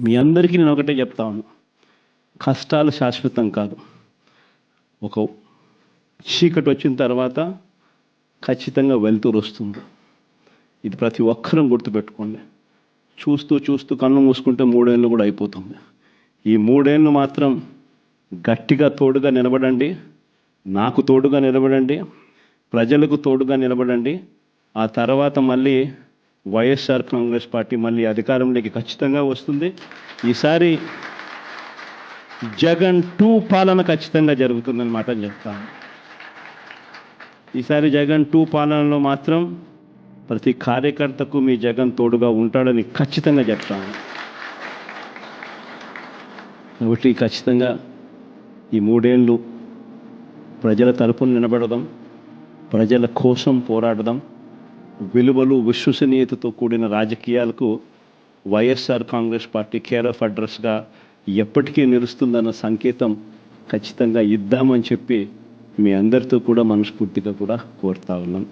మీ అందరికీ నేను ఒకటే చెప్తాను కష్టాలు శాశ్వతం కాదు. ఒక చీకటి వచ్చిన తర్వాత ఖచ్చితంగా వెలుతురు వస్తుంది. ఇది ప్రతి ఒక్కరం గుర్తుపెట్టుకోండి. చూస్తూ చూస్తూ కన్ను మూసుకుంటే మూడేళ్ళు కూడా అయిపోతుంది. ఈ మూడేళ్ళు మాత్రం గట్టిగా తోడుగా నిలబడండి. నాకు తోడుగా నిలబడండి. ప్రజలకు తోడుగా నిలబడండి. ఆ తర్వాత మళ్ళీ వైఎస్ఆర్ కాంగ్రెస్ పార్టీ మళ్ళీ అధికారంలోకి ఖచ్చితంగా వస్తుంది. ఈసారి జగన్ టూ పాలన ఖచ్చితంగా జరుగుతుందని మాట చెప్తాను. ఈసారి జగన్ టూ పాలనలో మాత్రం ప్రతి కార్యకర్తకు మీ జగన్ తోడుగా ఉంటాడని ఖచ్చితంగా చెప్తాను. కాబట్టి ఖచ్చితంగా ఈ మూడేళ్ళు ప్రజల తరపున నిలబడదాం. ప్రజల కోసం పోరాడదాం. విలువలు విశ్వసనీయతతో కూడిన రాజకీయాలకు YSR Congress party care of అడ్రస్గా ఎప్పటికీ నిలుస్తుందన్న సంకేతం ఖచ్చితంగా ఇద్దామని చెప్పి మీ అందరితో కూడా మనస్ఫూర్తిగా కూడా కోరుతా ఉన్నాం.